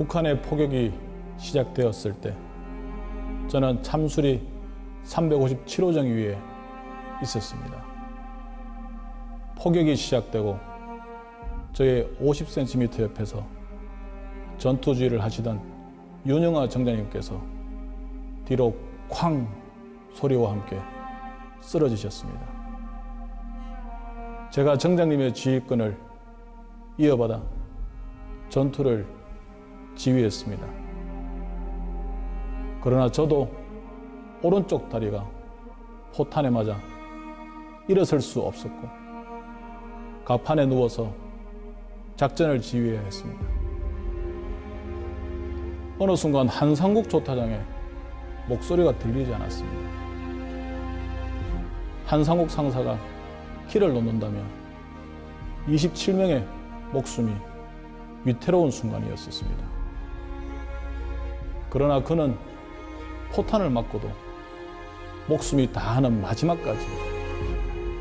북한의 포격이 시작되었을 때 저는 참수리 357호정 위에 있었습니다. 포격이 시작되고 저의 50cm 옆에서 전투주의를 하시던 윤영아 정장님께서 뒤로 쾅 소리와 함께 쓰러지셨습니다. 제가 정장님의 지휘권을 이어받아 전투를 지휘했습니다. 그러나 저도 오른쪽 다리가 포탄에 맞아 일어설 수 없었고 가판에 누워서 작전을 지휘해야 했습니다. 어느 순간 한상국 조타장의 목소리가 들리지 않았습니다. 한상국 상사가 키를 놓는다면 27명의 목숨이 위태로운 순간이었습니다. 그러나 그는 포탄을 맞고도 목숨이 다하는 마지막까지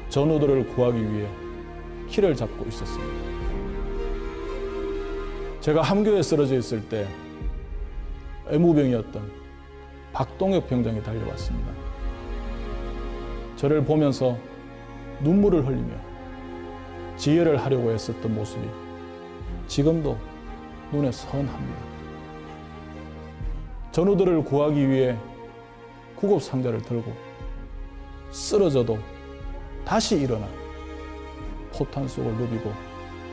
전우들을 구하기 위해 키를 잡고 있었습니다. 제가 함교에 쓰러져 있을 때 애무병이었던 박동혁 병장이 달려왔습니다. 저를 보면서 눈물을 흘리며 지혜를 하려고 애썼던 모습이 지금도 눈에 선합니다. 전우들을 구하기 위해 구급 상자를 들고 쓰러져도 다시 일어나 포탄 속을 누비고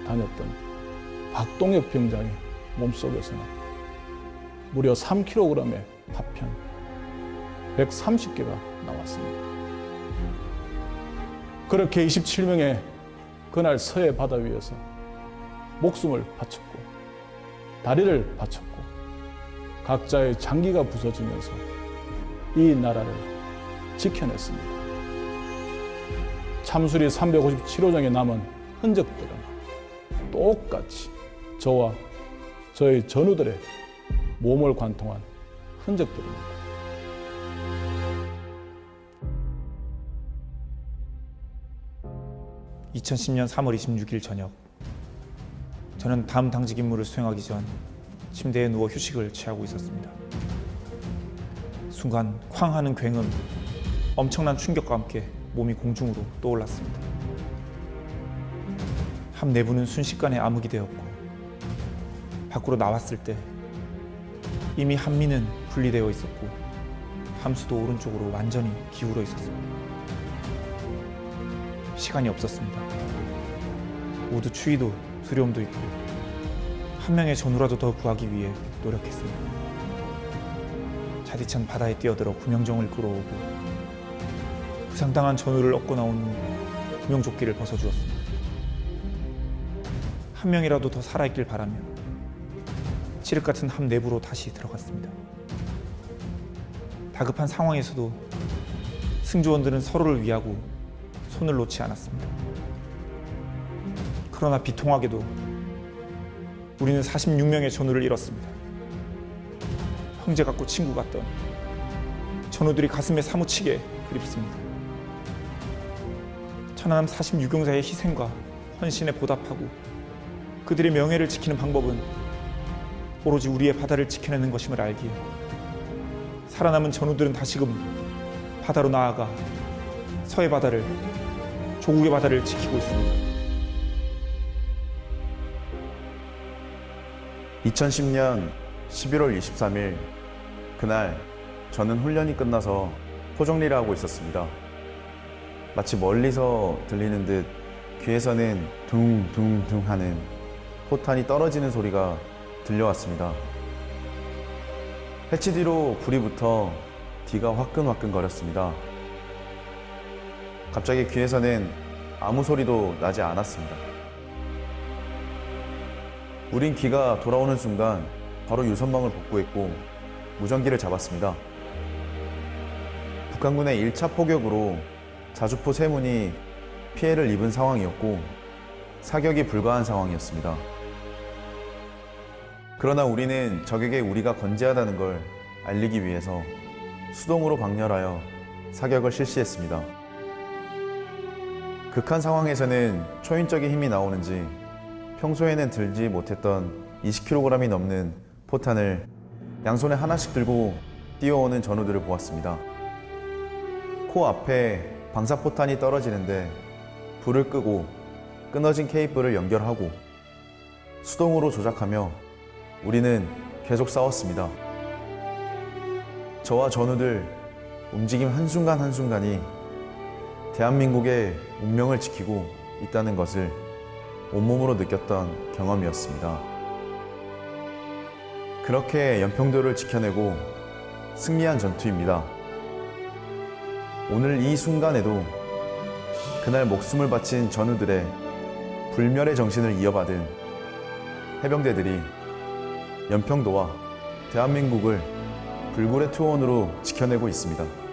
다녔던 박동혁 병장의 몸속에서는 무려 3kg의 파편 130개가 나왔습니다. 그렇게 27명의 그날 서해 바다 위에서 목숨을 바쳤고 다리를 바쳤고 각자의 장기가 부서지면서 이 나라를 지켜냈습니다. 참수리 357호정에 남은 흔적들은 똑같이 저와 저의 전우들의 몸을 관통한 흔적들입니다. 2010년 3월 26일 저녁 저는 다음 당직 임무를 수행하기 전 침대에 누워 휴식을 취하고 있었습니다. 순간 쾅 하는 굉음 엄청난 충격과 함께 몸이 공중으로 떠올랐습니다. 함 내부는 순식간에 암흑이 되었고 밖으로 나왔을 때 이미 한미는 분리되어 있었고 함수도 오른쪽으로 완전히 기울어 있었습니다. 시간이 없었습니다. 모두 추위도 두려움도 있고 한 명의 전우라도 더 구하기 위해 노력했습니다. 자디찬 바다에 뛰어들어 구명정을 끌어오고 부상당한 전우를 얻고 나온 후 구명조끼를 벗어주었습니다. 한 명이라도 더 살아있길 바라며 칠흑 같은 함 내부로 다시 들어갔습니다. 다급한 상황에서도 승조원들은 서로를 위하고 손을 놓지 않았습니다. 그러나 비통하게도 우리는 46명의 전우를 잃었습니다. 형제 같고 친구 같던 전우들이 가슴에 사무치게 그립습니다. 천안함 46용사의 희생과 헌신에 보답하고 그들의 명예를 지키는 방법은 오로지 우리의 바다를 지켜내는 것임을 알기에 살아남은 전우들은 다시금 바다로 나아가 서해 바다를 조국의 바다를 지키고 있습니다. 2010년 11월 23일 그날 저는 훈련이 끝나서 포정리를 하고 있었습니다. 마치 멀리서 들리는 듯 귀에서는 둥둥둥 하는 포탄이 떨어지는 소리가 들려왔습니다. 해치 뒤로 불이 붙어 뒤가 화끈화끈 거렸습니다. 갑자기 귀에서는 아무 소리도 나지 않았습니다. 우린 기가 돌아오는 순간 바로 유선망을 복구했고 무전기를 잡았습니다. 북한군의 1차 포격으로 자주포 세문이 피해를 입은 상황이었고 사격이 불가한 상황이었습니다. 그러나 우리는 적에게 우리가 건재하다는 걸 알리기 위해서 수동으로 방열하여 사격을 실시했습니다. 극한 상황에서는 초인적인 힘이 나오는지 평소에는 들지 못했던 20kg이 넘는 포탄을 양손에 하나씩 들고 뛰어오는 전우들을 보았습니다. 코 앞에 방사포탄이 떨어지는데 불을 끄고 끊어진 케이블을 연결하고 수동으로 조작하며 우리는 계속 싸웠습니다. 저와 전우들 움직임 한순간 한순간이 대한민국의 운명을 지키고 있다는 것을 온몸으로 느꼈던 경험이었습니다. 그렇게 연평도를 지켜내고 승리한 전투입니다. 오늘 이 순간에도 그날 목숨을 바친 전우들의 불멸의 정신을 이어받은 해병대들이 연평도와 대한민국을 불굴의 투혼으로 지켜내고 있습니다.